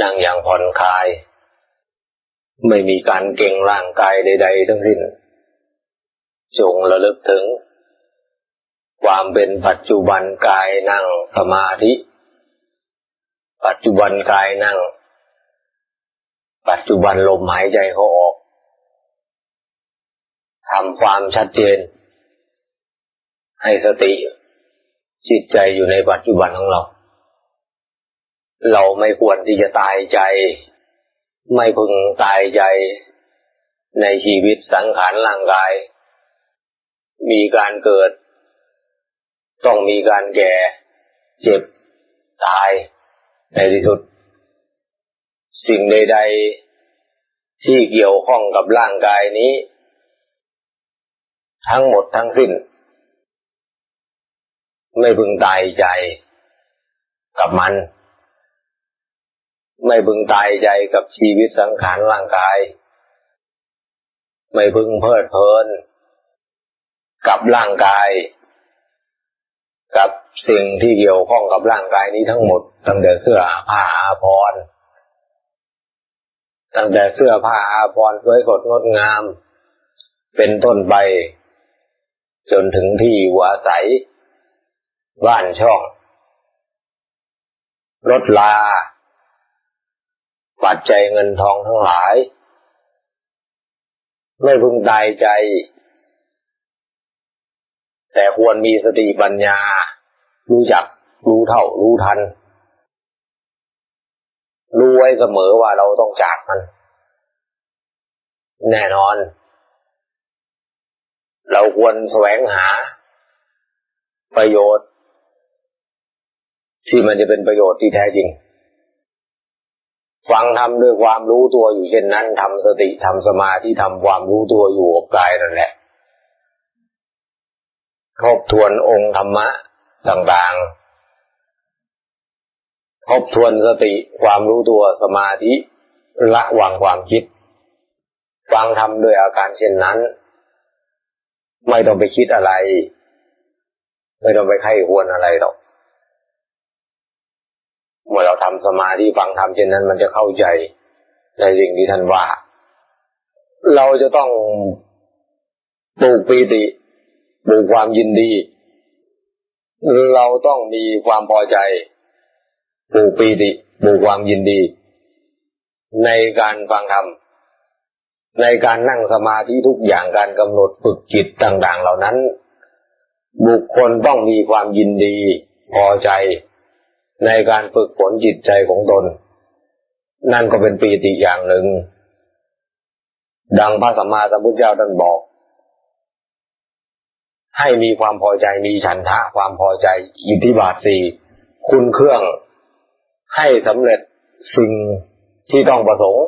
นั่งอย่างผ่อนคลาย ไม่มีการเก่งร่างกายใด ๆ ทั้งสิ้น จงระลึกถึง ความเป็นปัจจุบันกายนั่งสมาธิ ปัจจุบันกายนั่ง ปัจจุบันลมหายใจเขาออกทำความชัดเจน ให้สติจิตใจอยู่ในปัจจุบันของเรา เราไม่ควรที่จะตายใจ ไม่พึงตายใจ ในชีวิตสังขารร่างกาย มีการเกิด ต้องมีการแก่ เจ็บ ตาย ในที่สุด สิ่งใด ๆ ที่เกี่ยวข้องกับร่างกายนี้ ทั้งหมดทั้งสิ้น ไม่พึงตายใจกับมัน ไม่พึงตายใจกับชีวิตสังขารร่างกาย ไม่พึงเพลิดเพลิน กับร่างกาย กับสิ่งที่เกี่ยวข้องกับร่างกายนี้ทั้งหมด ตั้งแต่เสื้อผ้าอาภรณ์ตั้งแต่เสื้อผ้าอาภรณ์สวยสดงดงาม เป็นต้นไป จนถึงที่อยู่อาศัย บ้านช่อง รถลา ปัจจัยเงินทองทั้งหลาย ไม่พึงตายใจ แต่ควรมีสติปัญญา รู้จัก รู้เท่า รู้ทัน รู้ไว้เสมอว่าเราต้องจากมัน แน่นอน เราควรแสวงหา ประโยชน์ ที่มันจะเป็นประโยชน์ที่แท้จริง ฟังทำด้วยความรู้ตัวอยู่เช่นนั้นทำสติทำสมาธิทำความรู้ตัวอยู่กับกายนั่นแหละทบทวนองค์ธรรมะต่างๆ ทบทวนสติความรู้ตัวสมาธิละวางความคิด ฟังทำด้วยอาการเช่นนั้น ไม่ต้องไปคิดอะไร ไม่ต้องไปไข้ควรอะไรหรอก เมื่อเราทำสมาธิฟังธรรมเช่นนั้น มันจะเข้าใจในสิ่งที่ท่านว่า เราจะต้องปลูกปีติปลูกความยินดี เราต้องมีความพอใจปลูกปีติปลูกความยินดี ในการฟังธรรมในการนั่งสมาธิทุกอย่างการกำหนดฝึกจิตต่าง ๆ เหล่านั้น บุคคลต้องมีความยินดี พอใจ ในการฝึกฝนจิตใจของตน นั่นก็เป็นปีติอย่างหนึ่ง ดังพระสัมมาสัมพุทธเจ้าท่านบอก ให้มีความพอใจมีฉันทะความพอใจอิทธิบาทสี่คุณเครื่องให้สำเร็จสิ่งที่ต้องประสงค์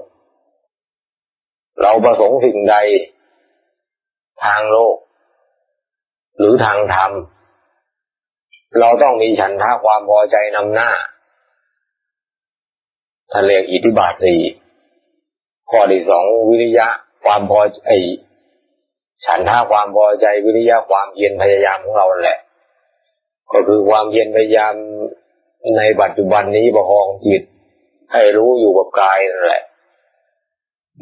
เราประสงค์สิ่งใด ทางโลก หรือทางธรรม เราต้องมีฉันทาความพอใจนำหน้าทะเลอิทธิบาทสี่ข้อที่สองวิริยะความพอใจฉันท่าความพอใจวิริยะความเพียรพยายามของเราแหละ ก็คือความเพียรพยายามในปัจจุบันนี้ประคองจิต ให้รู้อยู่กับกายนั่นแหละ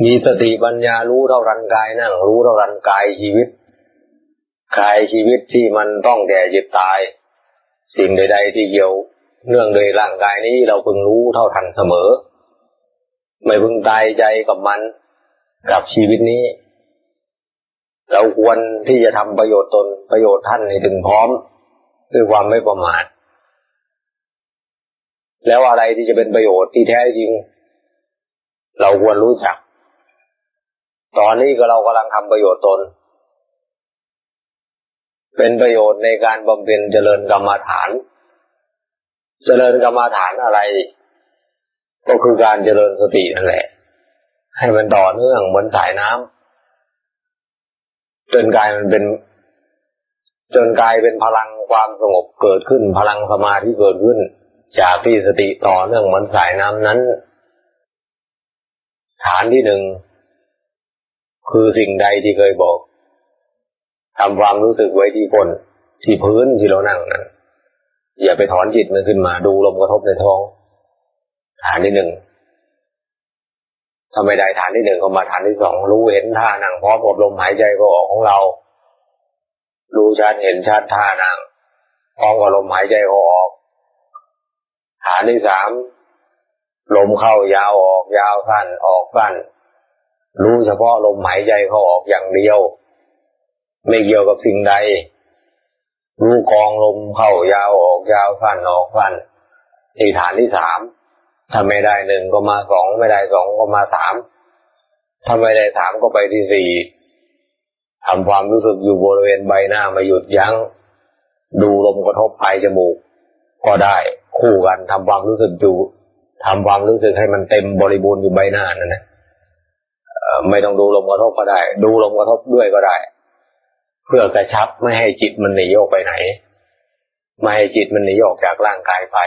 มีสติปัญญารู้เท่ารันกายนั่งรู้เท่ารันกายชีวิต กายชีวิตที่มันต้องแก่เจ็บตาย สิ่งใด ๆ ที่เกี่ยวเนื่องโดยร่างกายนี้เราพึงรู้เท่าทันเสมอ ไม่พึงตายใจกับมันกับชีวิตนี้ เราควรที่จะทำประโยชน์ตนประโยชน์ท่านให้ถึงพร้อมด้วยความไม่ประมาทแล้วอะไรที่จะเป็นประโยชน์ที่แท้จริง เราควรรู้จัก ตอนนี้ก็เรากำลังทำประโยชน์ตน เป็นประโยชน์ในการบำเพ็ญเจริญกรรมฐาน เจริญกรรมฐานอะไร ก็คือการเจริญสตินั่นแหละ ให้มันต่อเนื่องเหมือนสายน้ำจนกายมันเป็น จนกายเป็นพลังความสงบเกิดขึ้น พลังสมาธิเกิดขึ้น จากที่สติต่อเนื่องเหมือนสายน้ำนั้น ฐานที่หนึ่งคือสิ่งใดที่เคยบอก ทำความรู้สึกไว้ที่คนที่พื้นที่เรานั่งนั้นอย่าไปถอนจิตมันขึ้นมา ดูลมกระทบในท้องฐานที่หนึ่งถ้าไม่ได้ฐานที่หนึ่งก็มาฐานที่สองรู้เห็นท่านั่งพร้อมกับลมหายใจก็ออกของเรา รู้ชัดเห็นชัดท่านั่งพร้อมกับลมหายใจก็ออกฐานที่สามลมเข้ายาวออกยาวสั้นออกสั้นรู้เฉพาะลมหายใจเข้าออกอย่างเดียว ไม่เกี่ยวกับสิ่งใด รู้กองลมเข้ายาวออกยาวสั้นออกสั้นที่ฐานที่สามถ้าไม่ได้หนึ่งก็มาสองไม่ได้สองก็มาสามถ้าไม่ได้สามก็ไปที่สี่ทำความรู้สึกอยู่บริเวณใบหน้ามาหยุดยัง้ง ดูลมกระทบปลายจมูก ก็ได้คู่กันทำความรู้สึกอยู่ทำความรู้สึกให้มันเต็มบริบูรณ์อยู่ใบหน้านั่นนะไม่ต้องดูลมกระทบก็ได้ ดูลมกระทบด้วยก็ได้ เพื่อกระชับไม่ให้จิตมันหนีออกไปไหน ไม่ให้จิตมันหนีออกจากร่างกายไป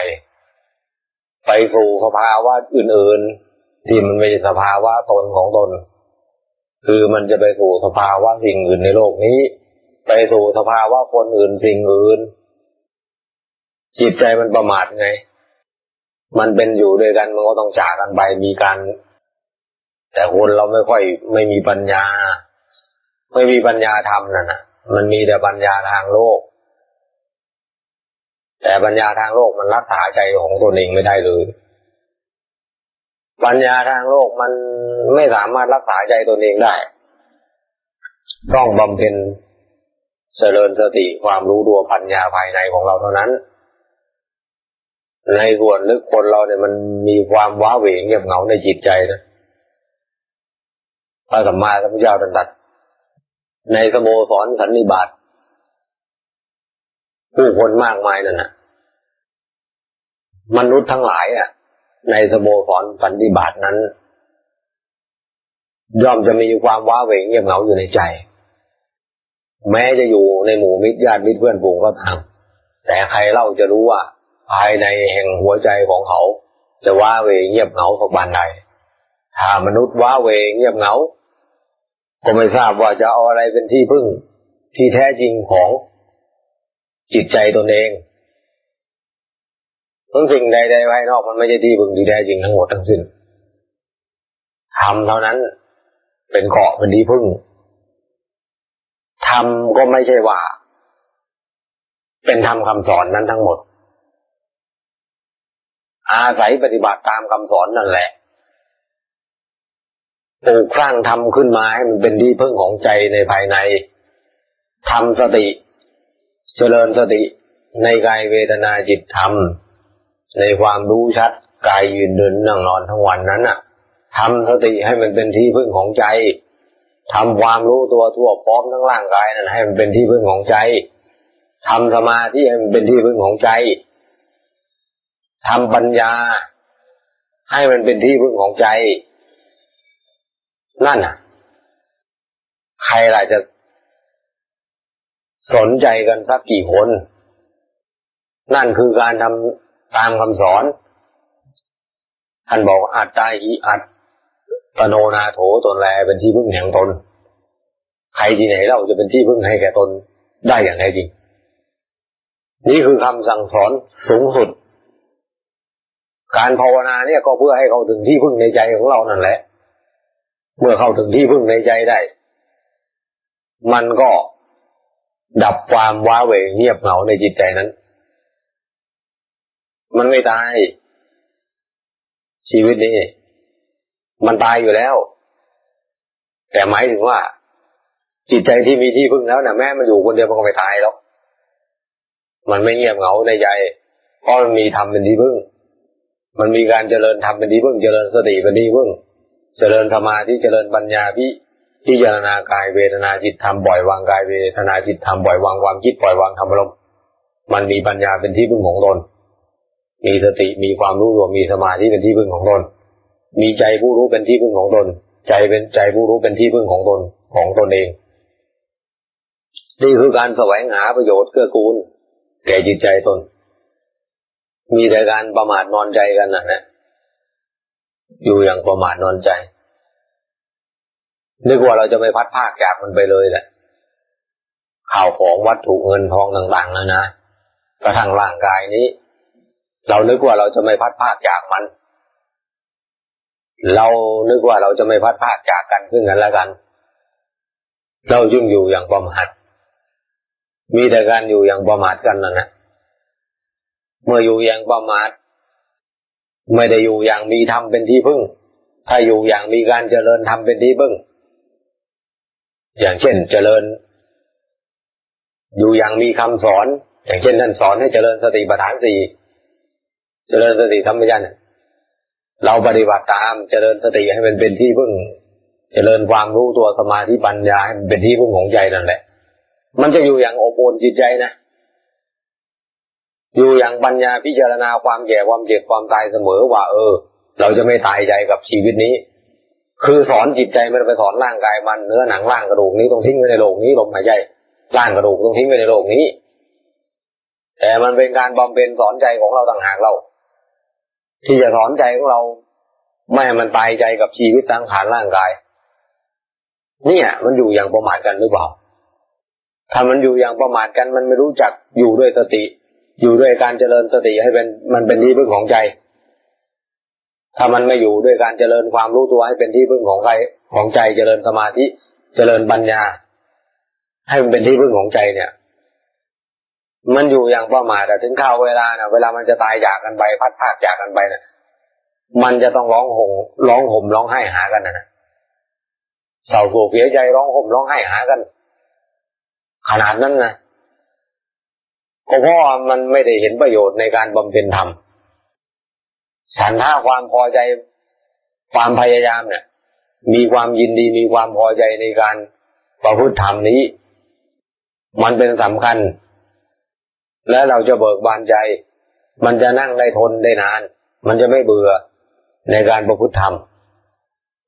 ไปสู่สภาวะอื่นๆ ที่มันไม่ใช่สภาวะตนของตน คือมันจะไปสู่สภาวะสิ่งอื่นในโลกนี้ ไปสู่สภาวะคนอื่นสิ่งอื่น จิตใจมันประมาทไง มันเป็นอยู่ด้วยกันมันก็ต้องจากกันไปมีการ แต่คนเราไม่ค่อยไม่มีปัญญาไม่มีปัญญาธรรมนั่นนะ มันมีแต่ปัญญาทางโลก แต่ปัญญาทางโลกมันรักษาใจของตนเองไม่ได้เลย ปัญญาทางโลกมันไม่สามารถรักษาใจตนเองได้ ต้องบำเพ็ญเจริญสติความรู้ตัวปัญญาภายในของเราเท่านั้น ในส่วนลึกคนเราเนี่ยมันมีความว้าเหวงเงียบเหงาในจิตใจนะพระสัมมาสัมพุทธเจ้าตรัส ในสโมสรสันนิบาตผู้คนมากมายนั่นนะมนุษย์ทั้งหลายอะ ในสโมสรปฏิบัตินั้น ย่อมจะมีความว้าเหวงเงียบเหงาอยู่ในใจ แม้จะอยู่ในหมู่มิตรญาติมิตรเพื่อนฝูงก็ตามแต่ใครเล่าจะรู้ว่า ภายในแห่งหัวใจของเขา จะว้าเหวงเงียบเหงาสักบานใดถ้ามนุษย์ว้าเหวงเงียบเหงา ก็ไม่ทราบว่าจะเอาอะไรเป็นที่พึ่งที่แท้จริงของจิตใจตนเองทุกสิ่งใดๆภายนอกมันไม่ใช่ที่พึ่งที่แท้จริงทั้งหมดทั้งสิ้นทำเท่านั้นเป็นเกาะเป็นที่พึ่งทำก็ไม่ใช่ว่า เป็นธรรมคาสอนนั้นทั้งหมด อาศัยปฏิบัติตามคำสอนนั่นแหละ ปลูกสร้างทำขึ้นมาให้มันเป็นที่พึ่งของใจในภายในทำสติ เจริญสติในกายเวทนาจิตธรรม ในความรู้ชัดกายยืนเดินนั่งนอนทั้งวันนั้นน่ะทำสติให้มันเป็นที่พึ่งของใจทำความรู้ตัวทั่วพร้อมทั้งร่างกายนั้นให้มันเป็นที่พึ่งของใจทำสมาธิให้มันเป็นที่พึ่งของใจทำปัญญา ให้มันเป็นที่พึ่งของใจ นั่นน่ะ ใครล่ะจะสนใจกันสักกี่คน นั่นคือการทำตามคำสอน ท่านบอกอัตตาหิอัตตโนนาโถตนแลเป็นที่พึ่งแห่งตน ใครที่ไหนเราจะเป็นที่พึ่งให้แก่ตนได้อย่างแท้จริง นี่คือคำสั่งสอนสูงสุด การภาวนาเนี่ยก็เพื่อให้เขาถึงที่พึ่งในใจของเรานั่นแหละ เมื่อเข้าถึงที่พึ่งในใจได้ มันก็ดับความว้าเหวเงียบเหงาในจิตใจนั้น มันไม่ตาย ชีวิตนี้ มันตายอยู่แล้ว แต่หมายถึงว่า จิตใจที่มีที่พึ่งแล้วนะแม่มาอยู่คนเดียวมันก็ไม่ตายหรอกมันไม่เงียบเหงาในใจเพราะมันมีธรรมเป็นที่พึ่ง มันมีการเจริญธรรมเป็นที่พึ่ง เจริญสติเป็นที่พึ่ง เจริญสมาธิเจริญปัญญาพิพิจารณากายเวทนาจิตธรรมปล่อยวางกายเวทนาจิตธรรมปล่อยวางความคิดปล่อยวางธรรมอารมมันมีปัญญาเป็นที่พึ่งของตน มีสติมีความรู้ตัวมีสมาธิเป็นที่พึ่งของตน มีใจผู้รู้เป็นที่พึ่งของตน ใจเป็นใจผู้รู้เป็นที่พึ่งของตนของตนเอง นี่คือการแสวงหาประโยชน์เกื้อกูล แก่จิตใจตน มีแต่การประมาทนอนใจกันนะนะ อยู่อย่างประมาทนอนใจ นึกว่าเราจะไม่พัดภาคจากมันไปเลยแหละ ข่าวของวัตถุเงินทองต่างๆแล้วนะกระทั่งร่างกายนี้ เรานึกว่าเราจะไม่พัดภาคจากมัน เรานึกว่าเราจะไม่พัดพลาดจากกันขึ้นกันแล้วกัน เราจึงอยู่อย่างประมาทมีแต่การอยู่อย่างประมาทกันนะนะเมื่ออยู่อย่างประมาท ไม่ได้อยู่อย่างมีธรรมเป็นที่พึ่ง ถ้าอยู่อย่างมีการเจริญธรรมเป็นที่พึ่ง อย่างเช่น เจริญ อยู่อย่างมีคำสอน อย่างเช่นท่านสอนให้เจริญสติปัฏฐานสี่เจริญสติธรรมญาณเราปฏิบัติตามเจริญสติให้มันเป็นที่พึ่ง เจริญความรู้ตัวสมาธิปัญญาให้มันเป็นที่พึ่งของใจนั่นแหละ มันจะอยู่อย่างอบอุ่นจิตใจนะ อยู่อย่างปัญญาพิจารณาความแก่ความเจ็บความตายเสมอว่า เออ เราจะไม่ตายใจกับชีวิตนี้ คือสอนจิตใจไมันไปสอนร่างกายมันเนื้อหนังร่างกระดูกนี้ต้องทิ้งไว้ในโลกนี้ลมหายใจร่างกระดูกต้องทิ้งไว้ในโลกนี้ แต่มันเป็นการบำเพ็ญสอนใจของเราต่างหากเรา ที่จะสอนใจของเรา ไม่ให้มันตายใจกับชีวิตสังขารร่างกาย เนี่ย มันอยู่อย่างประมาทกันหรือเปล่าถ้ามันอยู่อย่างประมาทกันมันไม่รู้จักอยู่ด้วยสติ อยู่ด้วยการเจริญสติให้เป็นมันเป็นที่พึ่งของใจ ถ้ามันไม่อยู่ด้วยการเจริญความรู้ตัวให้เป็นที่พึ่งของใจของใจเจริญสมาธิเจริญปัญญา ให้มันเป็นที่พึ่งของใจเนี่ย มันอยู่อย่างประมาทแต่ถึงข้าวเวลานะเวลามันจะตายจากกันไปพัดพาดจากกันไปนะมันจะต้องร้องห่มร้องห่มร้องไห้หากันนะนะเศร้าโศกเสียใจร้องห่มร้องไห้หากัน ขนาดนั้นนะ ก็เพราะมันไม่ได้เห็นประโยชน์ในการบำเพ็ญธรรมฉันท่าความพอใจความพยายามเนี่ยมีความยินดีมีความพอใจในการประพฤติธรรมนี้ มันเป็นสำคัญ และเราจะเบิกบานใจ มันจะนั่งได้ทนได้นาน มันจะไม่เบื่อในการประพฤติธรรม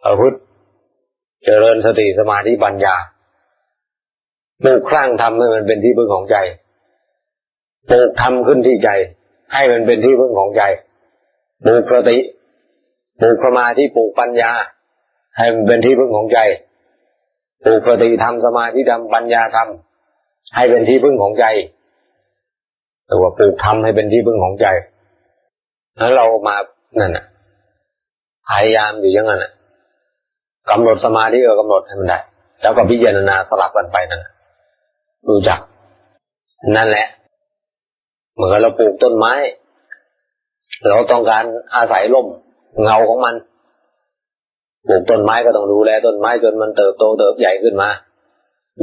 ประพฤติเจริญสติสมาธิปัญญาปลูกสร้างธรรมให้มันเป็นที่พึ่งของใจ ปลูกธรรมขึ้นที่ใจ ให้มันเป็นที่พึ่งของใจปลูกสติปลูกสมาธิปลูกปัญญา ให้มันเป็นที่พึ่งของใจปลูกสติธรรมสมาธิธรรมปัญญาธรรมให้เป็นที่พึ่งของใจแต่ว่าปลูกทำให้เป็นที่พึ่งของใจแล้วเรามานั่นน่ะพยายามอยู่อย่างนั้นน่ะกำหนดสมาธิก็กำหนดให้มันได้ แล้วก็พิจารณาสลับกันไปนั่นรู้จัก นั่นแหละ มือนเราปลูกต้นไม้ เราต้องการอาศัยร่มเงาของมันปลูกต้นไม้ก็ต้องดูแลต้นไม้จนมันเติบโตเติบใหญ่ขึ้นมา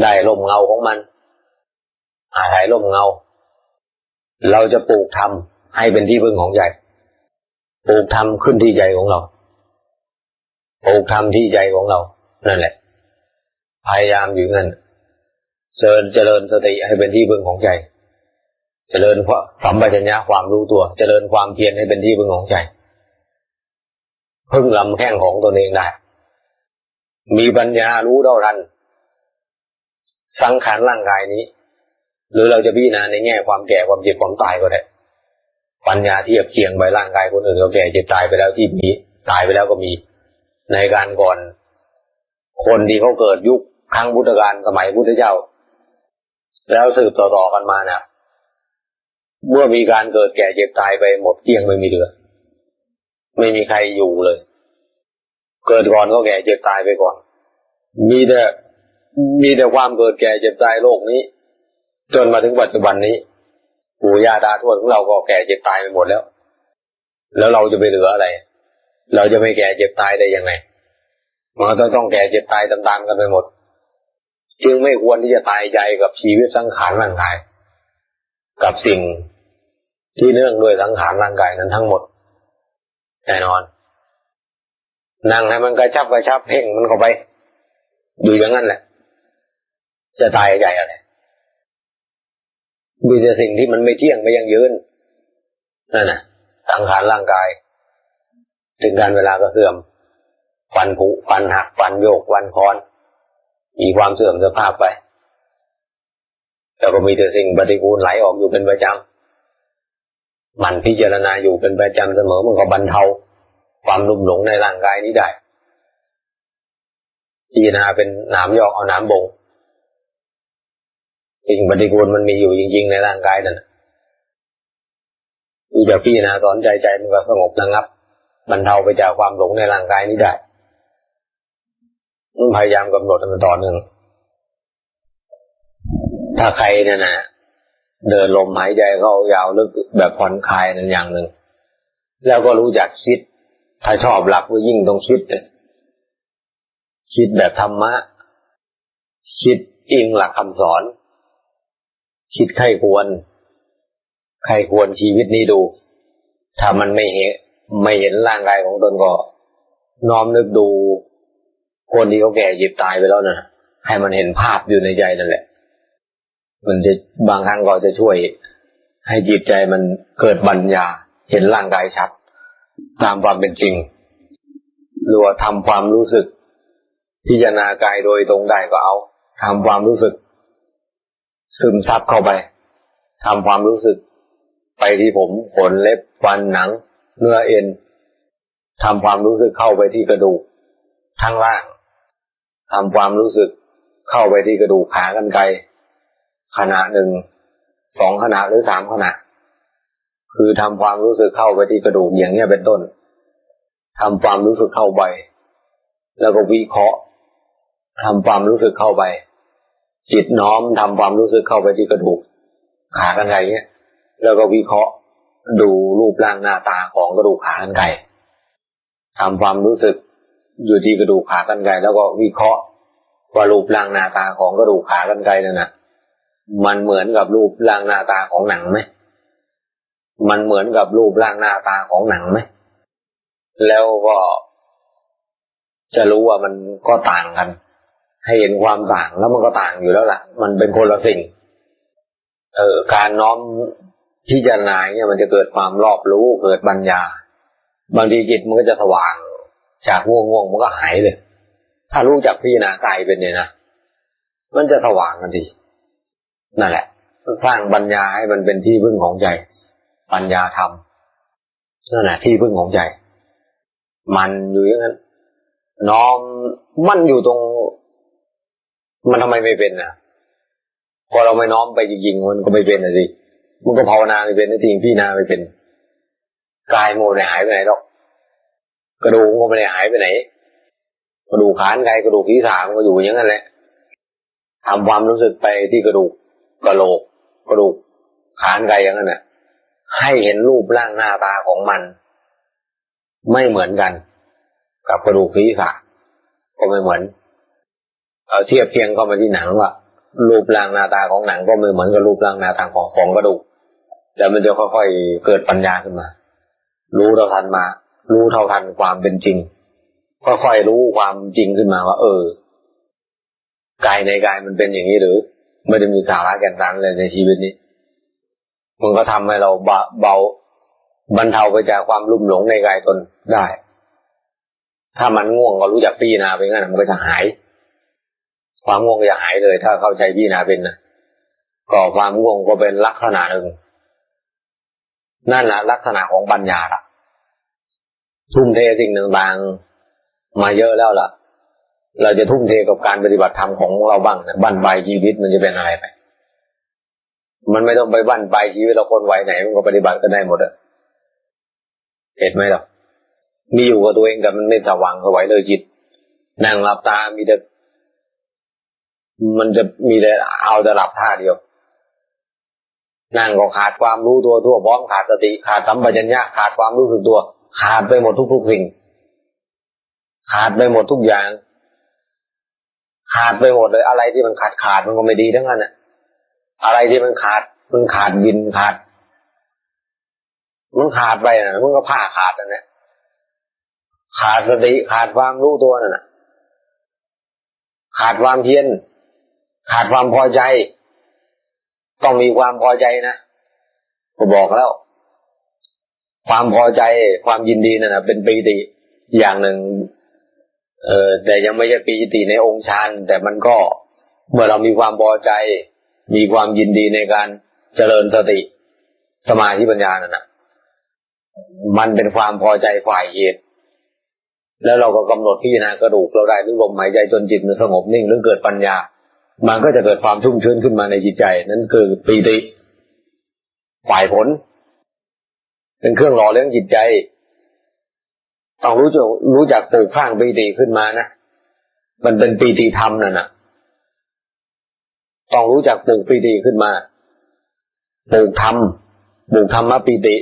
ได้ร่มเงาของมัน อาศัยร่มเงา เราจะปลูกธรรมให้เป็นที่พึ่งของใจปลูกธรรมขึ้นที่ใจของเราปลูกธรรมที่ใจของเรา นั่นแหละ พยายามอยู่งั้นเจริญเจริญสติให้เป็นที่พึ่งของใจ เจริญสัมปชัญญะความรู้ตัว เจริญความเพียรให้เป็นที่พึงของใจ พึ่งลำแข้งของตนเองได้ มีปัญญารู้เท่าทัน สังขารร่างกายนี้ หรือเราจะพิจารณาในแง่ความแก่ความเจ็บความตายก็ได้ ปัญญาเทียบเคียงไปร่างกายคนอื่นก็แก่เจ็บตายไปแล้วที่มีตายไปแล้วก็มี ในการก่อน คนที่เขาเกิดยุคครั้งพุทธกาลสมัยพุทธเจ้า แล้วสืบต่อๆกันมาเนะ เมื่อมีการเกิดแก่เจ็บตายไปหมดเกลี้ยงไม่มีเหลือ ไม่มีใครอยู่เลย เกิดก่อนก็แก่เจ็บตายไปก่อน มีแต่มีแต่ความเกิดแก่เจ็บตายโลกนี้ จนมาถึงปัจจุบันนี้ปู่ย่าตาทวดของเราก็แก่เจ็บตายไปหมดแล้ว แล้วเราจะไปเหลืออะไร เราจะไม่แก่เจ็บตายได้ยังไงมันต้องต้องแก่เจ็บตายตามๆกันไปหมด จึงไม่ควรที่จะตายใจกับชีวิตสังขารร่างกาย กับสิ่ง ที่เนื่องด้วยสังขารร่างกายนั้นทั้งหมดแน่นอน นั่งให้มันกระชับกระชับเพ่งมันเข้าไป อยู่อย่างนั้นแหละ จะตายใจอะไรมีแต่สิ่งที่มันไม่เที่ยงไม่ยังยืนนั่นน่ะ สังขารร่างกาย ถึงการเวลาก็เสื่อมฟันผุฟันหักฟันโยกฟันคอน มีความเสื่อมสภาพไป แล้วก็มีแต่สิ่งปฏิกูลไหลออกอยู่เป็นประจำ มันพิจารณาอยู่เป็นประจำเสมอมันก็บรรเทาความลุ่มหลงในร่างกายนี้ได้พิจารณาเป็นหนามยอกเอาหนามบงสิ่งปฏิกูลมันมีอยู่จริง ๆ ในร่างกายนั่นดูจากพี่นะสอนใจใจมันก็สงบระงับ บรรเทาไปจากความหลงในร่างกายนี้ได้พยายามกำหนดมันต่อเนื่องถ้าใครเนี่ยนะ เดินลมหายใจเข้ายาวลึกแบบผ่อนคลายนั่นอย่างหนึ่ง แล้วก็รู้จักคิด ถ้าชอบหลักก็ยิ่งต้องคิดเลยคิดแบบธรรมะ คิดอิงหลักคำสอน คิดใครควร ใครควรชีวิตนี้ดู ถ้ามันไม่เห็นไม่เห็นร่างกายของตนก็ น้อมนึกดู คนที่เขาแก่หยิบตายไปแล้วนะให้มันเห็นภาพอยู่ในใจนั่นแหละ มันจะบางครั้งก็จะช่วย ให้จิตใจมันเกิดบัญญา เห็นร่างกายชัด ตามความเป็นจริง หรือว่าทำความรู้สึก พิจารณากายโดยตรงได้ก็เอาทำความรู้สึก ซึมซับเข้าไปทำความรู้สึก ไปที่ผมขนเล็บฟันหนัง เนื้อเอ็นทำความรู้สึกเข้าไปที่กระดูกทั้งล่างทำความรู้สึกเข้าไปที่กระดูกขากันไกล ขณะหนึ่งสองขณะหรือสามขณะ คือทำความรู้สึกเข้าไปที่กระดูกอย่างเนี้ยเป็นต้นทำความรู้สึกเข้าไป แล้วก็วิเคราะห์ทำความรู้สึกเข้าไป จิตน้อมทำความรู้สึกเข้าไปที่กระดูกขากันไกเนี้ยแล้วก็วิเคราะห์ดูรูปร่างหน้าตาของกระดูกขากันไกทำความรู้สึกอยู่ที่กระดูกขากันไกแล้วก็วิเคราะห์ว่ารูปร่างหน้าตาของกระดูกขากันไกนั่นนะ มันเหมือนกับรูปร่างหน้าตาของหนังไหมมันเหมือนกับรูปร่างหน้าตาของหนังไหมแล้วก็จะรู้ว่ามันก็ต่างกัน ให้เห็นความต่างแล้วมันก็ต่างอยู่แล้วล่ะ มันเป็นคนละสิ่ง เออการน้อมพิจารณาเนี่ยมันจะเกิดความรอบรู้เกิดปัญญา บางทีจิตมันก็จะสว่าง จากง่วงง่วงมันก็หายเลย ถ้ารู้จักพิจารณากายเป็นเนี่ยนะมันจะสว่างกันที นั่นแหละสร้างปัญญาให้มันเป็นที่พึ่งของใจ ปัญญาธรรมนั่นแหละที่พึ่งของใจ มันอยู่อย่างนั้นน้อมมันอยู่ตรง มันทำไมไม่เป็นนะพอเราไม่น้อมไปจริงๆมันก็ไม่เป็นนะสิมันก็ภาวนาไม่เป็นจริงพี่นาไม่เป็นกายโมไม่หายไปไหนหรอก กระดูกก็ไม่ได้หายไปไหน กระดูกขานกายกระดูกที่สามก็อยู่อย่างนั้นแหละทำความรู้สึกไปที่กระดูก กระโหลกกระดูกขานกอย่างนั้นน่ะให้เห็นรูปร่างหน้าตาของมัน ไม่เหมือนกัน กับกระดูกศีรษะก็ไม่เหมือนเอาเทียบเทียงเข้ามาที่หนังว่ารูปร่างหน้าตาของหนังก็ไม่เหมือนกับรูปร่างหน้าตาของของกระดูกแต่มันจะค่อยๆเกิดปัญญาขึ้นมา รู้เท่าทันมา รู้เท่าทันความเป็นจริง ค่อยๆรู้ความจริงขึ้นมาว่า เออกายในกายมันเป็นอย่างนี้หรือ ไม่ได้มีสาระแก่นสารเลยในชีวิตนี้ มันก็ทำให้เราเบาเบาบรรเทาไปจากความลุ่มหลงในกายตนได้ ถ้ามันง่วงก็รู้จักพี่นาไปงั้นมันก็จะหาย ความง่วงจะหายเลย ถ้าเข้าใจพี่นาเป็นนะก็ความง่วงก็เป็นลักษณะหนึ่งนั่นแหละลักษณะของปัญญาละทุ่มเทสิ่งหนึ่างๆมาเยอะแล้วล่ะ เราจะทุ่มเทกับการปฏิบัติธรรมของเราบ้างนะบั้นปลายชีวิตมันจะเป็นอะไรไป มันไม่ต้องไปบั้นปลายชีวิตเราคนไหวไหนมันก็ปฏิบัติกันได้หมดอะเห็นไหมหรอมีอยู่กับตัวเองแต่มันไม่สว่างสวัยเลยจิตนั่งหลับตามีแต่มันจะมีแต่เอาแต่หลับท่าเดียว นั่งก็ขาดความรู้ตัวทั่วพร้อมขาดสติขาดสัมปชัญญะขาดความรู้สึกตัว ขาดไปหมดทุกๆสิ่ง ขาดไปหมดทุกอย่าง ขาดไปหมดเลย อะไรที่มันขาดขาดมันก็ไม่ดีทั้งนั้นอะอะไรที่มันขาด มันขาดยินขาด มันขาดไปนะมันก็ผ้าขาดนั่นแหละขาดสติขาดความรู้ตัวนั่นแหะขาดความเพียรขาดความพอใจ ต้องมีความพอใจนะก็บอกแล้ว ความพอใจความยินดีนั่นนะเป็นปีติอย่างหนึ่ง เออแต่ยังไม่ใช่ปีติในองค์ฌานแต่มันก็เมื่อเรามีความพอใจ มีความยินดีในการเจริญสติสมาธิปัญญานั่นนะมันเป็นความพอใจฝ่ายเหตุ แล้วเราก็กำหนดพิจารณากระดูกเราได้หรือลมหายใจจนจิตมันสงบนิ่งหรือเกิดปัญญา มันก็จะเกิดความชุ่มชื้นขึ้นมาในจิตใจ นั่นคือปีติฝ่ายผล เป็นเครื่องหล่อเลี้ยงจิตใจ ต้องรู้จักรู้จักปลูกข้างปีติขึ้นมานะมันเป็นปีติธรรมนั่นนะต้องรู้จักปลูกปีติขึ้นมาปลูกธรรมปลูกธรรมะปีติ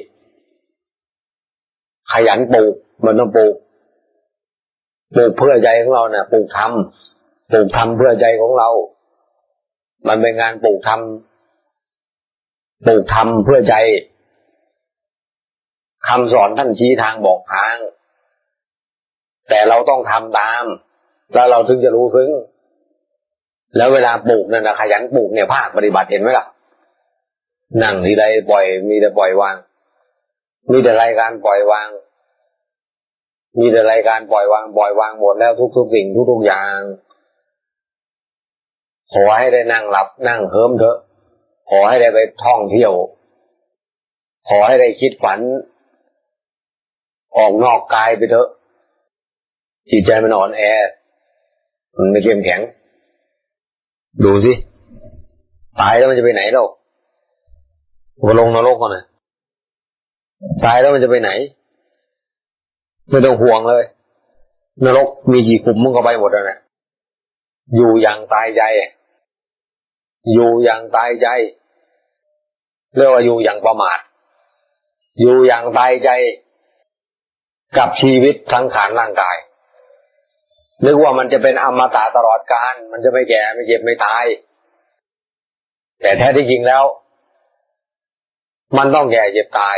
ขยันปลูกมันต้องปลูกปลูกเพื่อใจของเราเนะ่ะปลูกธรรมปลูกธรรมเพื่อใจของเรา มันเป็นงานปลูกธรรมปลูกธรรมเพื่อใจคำสอนท่านชี้ทางบอกทาง แต่เราต้องทำตาม แล้วเราถึงจะรู้ซึ้งแล้วเวลาปลูกนั่นนะขยันปลูกเนี่ยภาคปฏิบัติเห็นไหมล่ะนั่งทีใดปล่อย มีแต่ปล่อยวาง มีแต่รายการปล่อยวาง มีแต่รายการปล่อยวางปล่อยวางหมดแล้วทุกๆสิ่งทุกๆอย่างขอให้ได้นั่งหลับนั่งเฮิมเถอะ ขอให้ได้ไปท่องเที่ยว ขอให้ได้คิดฝัน ออกนอกกายไปเถอะ จิตใจมันอ่อนแอ มันไม่เข้มแข็ง ดูสิ ตายแล้วมันจะไปไหนเรามาลงนรกก่อนนะตายแล้วมันจะไปไหน ไม่ต้องห่วงเลย นรกมีกี่ขุมมึงก็ไปหมดแล้วนะอยู่อย่างตายใจ อยู่อย่างตายใจ เรียกว่าอยู่อย่างประมาท อยู่อย่างตายใจ กับชีวิตทั้งขานร่างกาย นึกว่ามันจะเป็นอมตะตลอดกาลมันจะไม่แก่ไม่เจ็บไม่ตาย แต่แท้ที่จริงแล้ว มันต้องแก่เจ็บตาย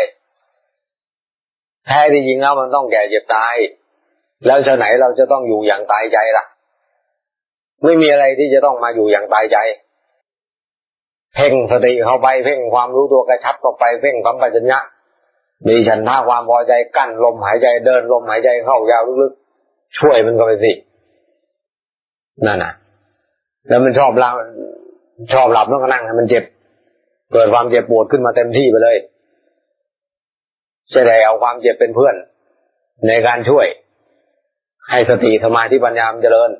แท้ที่จริงแล้วมันต้องแก่เจ็บตาย แล้วจะไหนเราจะต้องอยู่อย่างตายใจล่ะ ไม่มีอะไรที่จะต้องมาอยู่อย่างตายใจ เพ่งสติเข้าไปเพ่งความรู้ตัวกระชับเข้าไปเพ่งความปัญญามีฉันท่าความพอใจกั้นลมหายใจเดินลมหายใจเข้ายาวลึกๆช่วยมันก็ไปสิ นั่นน่ะ แล้วมันชอบหลับชอบหลับต้องนั่งให้มันเจ็บ เกิดความเจ็บปวดขึ้นมาเต็มที่ไปเลยจะได้เอาความเจ็บเป็นเพื่อน ในการช่วย ให้สติสมาธิปัญญามเจริญ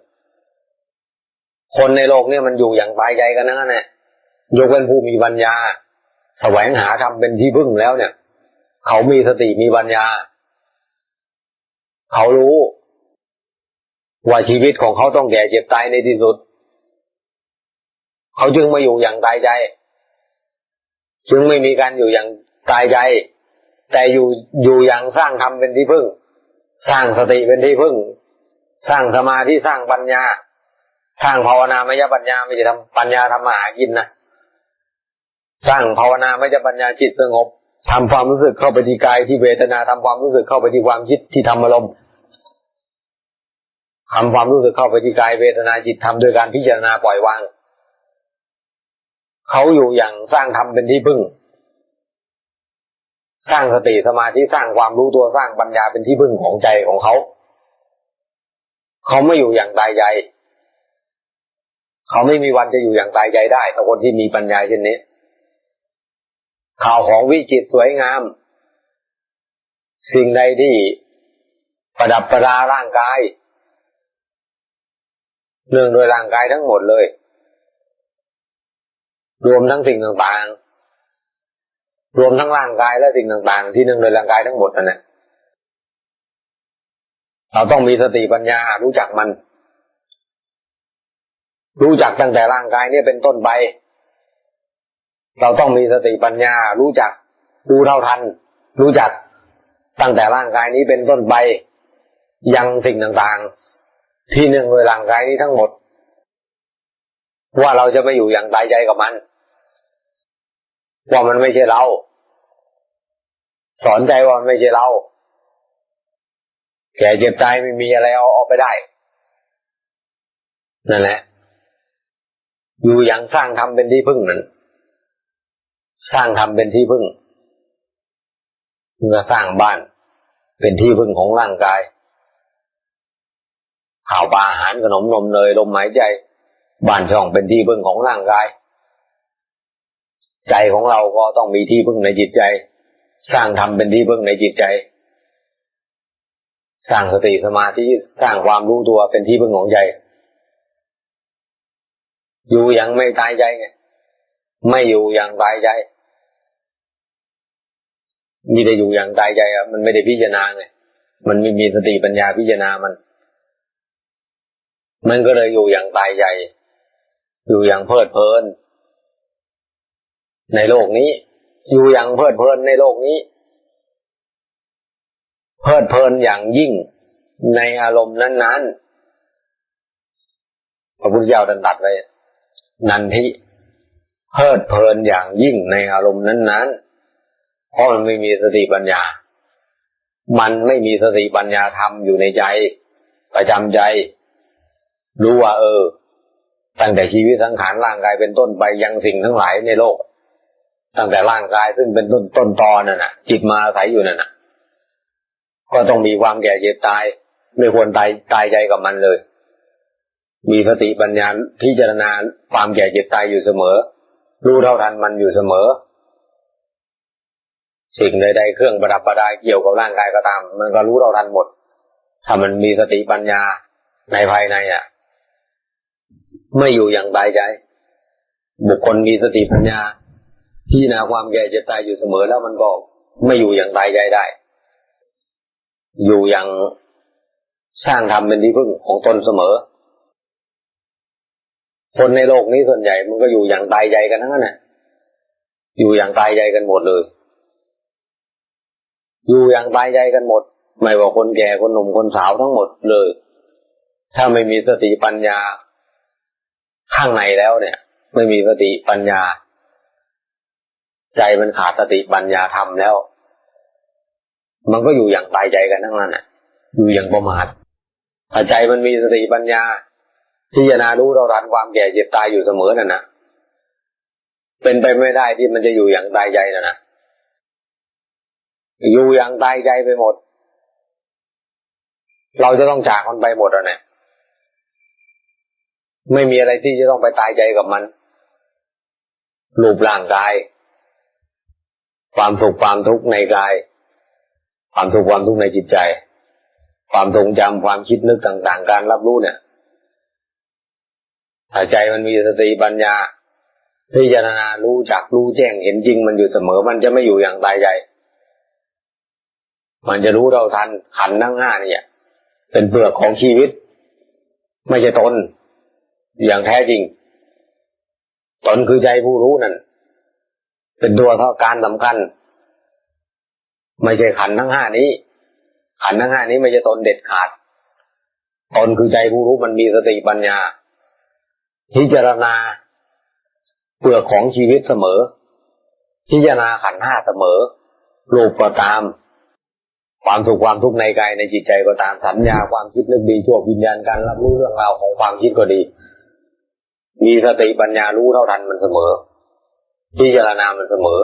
คนในโลกเนี้มันอยู่อย่างตายใจกันนั่นแหละยกเป็นผู้มีปัญญาแสวงหาทำเป็นที่พึ่งแล้วเนี่ย เขามีสติมีปัญญา เขารู้ ว่าชีวิตของเขาต้องแก่เจ็บตายในที่สุด เขาจึงมาอยู่อย่างตายใจ จึงไม่มีการอยู่อย่างตายใจ แต่อยู่อยู่อย่างสร้างธรรมเป็นที่พึ่ง สร้างสติเป็นที่พึ่ง สร้างสมาธิสร้างปัญญา สร้างภาวนามยปัญญาไม่ใช่ทำปัญญาทำมาหากินนะสร้างภาวนาไม่ใช่ปัญญาจิตสงบทำความรู้สึกเข้าไปที่กายที่เวทนาทำความรู้สึกเข้าไปที่ความคิดที่ทำอารมณ์ ทำความรู้สึกเข้าไปที่กายเวทนาจิตทำโดยการพิจารณาปล่อยวาง เขาอยู่อย่างสร้างธรรมเป็นที่พึ่ง สร้างสติสมาธิสร้างความรู้ตัวสร้างปัญญาเป็นที่พึ่งของใจของเขา เขาไม่อยู่อย่างตายใจ เขาไม่มีวันจะอยู่อย่างตายใจได้แต่คนที่มีปัญญาเช่นนี้ ข่าวของวิจิตสวยงาม สิ่งใดที่ประดับประดาร่างกาย เนื่องโดยร่างกายทั้งหมดเลย รวมทั้งสิ่งต่างๆ รวมทั้งร่างกายและสิ่งต่างๆ ที่เนื่องโดยร่างกายทั้งหมดนั่นแหละเราต้องมีสติปัญญารู้จักมัน รู้จักตั้งแต่ร่างกายเนี่ยเป็นต้นไป เราต้องมีสติปัญญา รู้จักดูเท่าทัน รู้จักตั้งแต่ร่างกายนี้เป็นต้นไป ยังสิ่งต่างๆ ที่หนึ่งโดยร่างกายนี้ทั้งหมด ว่าเราจะไม่อยู่อย่างตายใจกับมัน ว่ามันไม่ใช่เรา สอนใจว่ามันไม่ใช่เรา แก่เจ็บตายไม่มีอะไรเอาออกไปได้ นั่นแหละ อยู่อย่างสร้างทำเป็นที่พึ่งนั้นสร้างทำเป็นที่พึ่งเมื่อสร้างบ้าน เป็นที่พึ่งของร่างกาย ข่าวปลาอาหารขนมนมเนยลมหายใจบ้านช่องเป็นที่พึ่งของร่างกาย ใจของเราก็ต้องมีที่พึ่งในจิตใจ สร้างทำเป็นที่พึ่งในจิตใจ สร้างสติสมาธิสร้างความรู้ตัวเป็นที่พึ่งของใจ อยู่ยังไม่ตายใจไงไม่อยู่อย่างตายใจมีแต่อยู่อย่างตายใจอะมันไม่ได้พิจารณาไงมันไม่มีสติปัญญาพิจารณามัน มันก็เลยอยู่อย่างตายใจอยู่อย่างเพลิดเพลิน ในโลกนี้ อยู่อย่างเพลิดเพลินในโลกนี้ เพลิดเพลินอย่างยิ่งในอารมณ์นั้นๆพระพุทธเจ้าตรัสไว้นันทิเพลิดเพลินอย่างยิ่งในอารมณ์นั้นๆ เพราะมันไม่มีสติปัญญา มันไม่มีสติปัญญาธรรมอยู่ในใจ ประจำใจ รู้ว่า เออ ตั้งแต่ชีวิตสังขารร่างกายเป็นต้นไปยังสิ่งทั้งหลายในโลก ตั้งแต่ร่างกายซึ่งเป็นต้นต้นตอนนั่นน่ะจิตมาอาศัยอยู่นั่นน่ะก็ต้องมีความแก่เจ็บตายไม่ควรตายตายใจกับมันเลย มีสติปัญญาพิจารณาความแก่เจ็บตายอยู่เสมอ รู้เท่าทันมันอยู่เสมอ สิ่งใดๆเครื่องประดับประดาเกี่ยวกับร่างกายก็ตาม มันก็รู้เท่าทันหมด ถ้ามันมีสติปัญญาในภายในอะ ไม่อยู่อย่างตายใจ บุคคลมีสติปัญญาพิจารณาความแก่จ็บตายอยู่เสมอแล้วมันก็ไม่อยู่อย่างตายใจได้ อยู่อย่างสร้างธรรมเป็นที่พึ่งของตนเสมอ คนในโลกนี้ส่วนใหญ่มันก็อยู่อย่างตายใจกันทั้งนั้นแหละอยู่อย่างตายใจกันหมดเลย อยู่อย่างตายใจกันหมด ไม่ว่าคนแก่คนหนุ่มคนสาวทั้งหมดเลย ถ้าไม่มีสติปัญญา ข้างในแล้วเนี่ย ไม่มีสติปัญญา ใจมันขาดสติปัญญาธรรมแล้ว มันก็อยู่อย่างตายใจกันทั้งนั้นน่ะ อยู่อย่างประมาทถ้าใจมันมีสติปัญญาพิจารณารู้เราทันความแก่เจ็บตายอยู่เสมอนั่นนะเป็นไปไม่ได้ที่มันจะอยู่อย่างตายใจนั่นนะอยู่อย่างตายใจไปหมด เราจะต้องจากมันไปหมดอะเนี่ย ไม่มีอะไรที่จะต้องไปตายใจกับมัน รูปร่างกาย ความสุขความทุกข์ในกาย ความสุขความทุกข์ในจิตใจ ความทรงจำความคิดนึกต่างๆ การรับรู้เนี่ยถ้าใจมันมีสติปัญญาพิจารณารู้จักรู้แจ้งเห็นจริงมันอยู่เสมอ มันจะไม่อยู่อย่างตายใจ มันจะรู้เราทันขันทั้งห้าเนี่ย เป็นเปลือกของชีวิต ไม่ใช่ตน อย่างแท้จริง ตนคือใจผู้รู้นั่น เป็นตัวเท่าการสำคัญ ไม่ใช่ขันทั้งห้านี้ ขันทั้งห้านี้ไม่ใช่ตนเด็ดขาด ตนคือใจผู้รู้มันมีสติปัญญา พิจารณาเปลือกของชีวิตเสมอ พิจารณาขันห้าเสมอรูปก็ตาม ความสุขความทุกข์ในกายในจิตใจก็ตามสัญญาความคิดนึกดีชั่ววิญญาณการรับรู้เรื่องราวของความคิดก็ดี มีสติปัญญารู้เท่าทันมันเสมอพิจารณามันเสมอ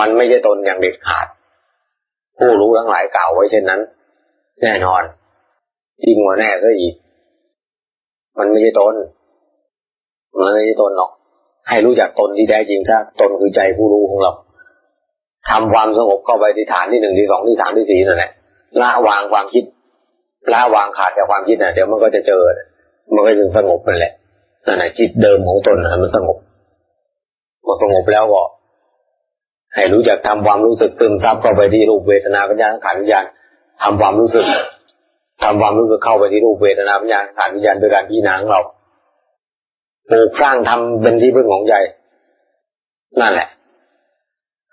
มันไม่ใช่ตนอย่างเด็ดขาด ผู้รู้ทั้งหลายกล่าวไว้เช่นนั้น แน่นอนยิ่งกว่าแน่ซะอีก มันไม่ใช่ตนมันไม่ใช่ตนหรอก ให้รู้จักตนที่แท้จริงถ้าตนคือใจผู้รู้ของเราทำความสงบเข้าไปที่ฐานที่หนึ่งที่สองที่สามที่สี่นั่นแหละละวางความคิดละวางขาดจากความคิดน่ะเดี๋ยวมันก็จะเจอ มันก็จะสงบนั่นแหละ นั่นแหละจิตเดิมของตนนะมันสงบพอสงบแล้วก็ให้รู้จักทำความรู้สึกซึมซับเข้าไปที่รูปเวทนาปัญญาขันวิญญาณทำความรู้สึกทำความรู้สึกเข้าไปที่รูปเวทนาปัญญาขันวิญญาณโดยการพิจารณาของเราปลูกสร้างทำเป็นที่พึ่งของใจ นั่นแหละ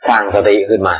สร้างสติขึ้นมา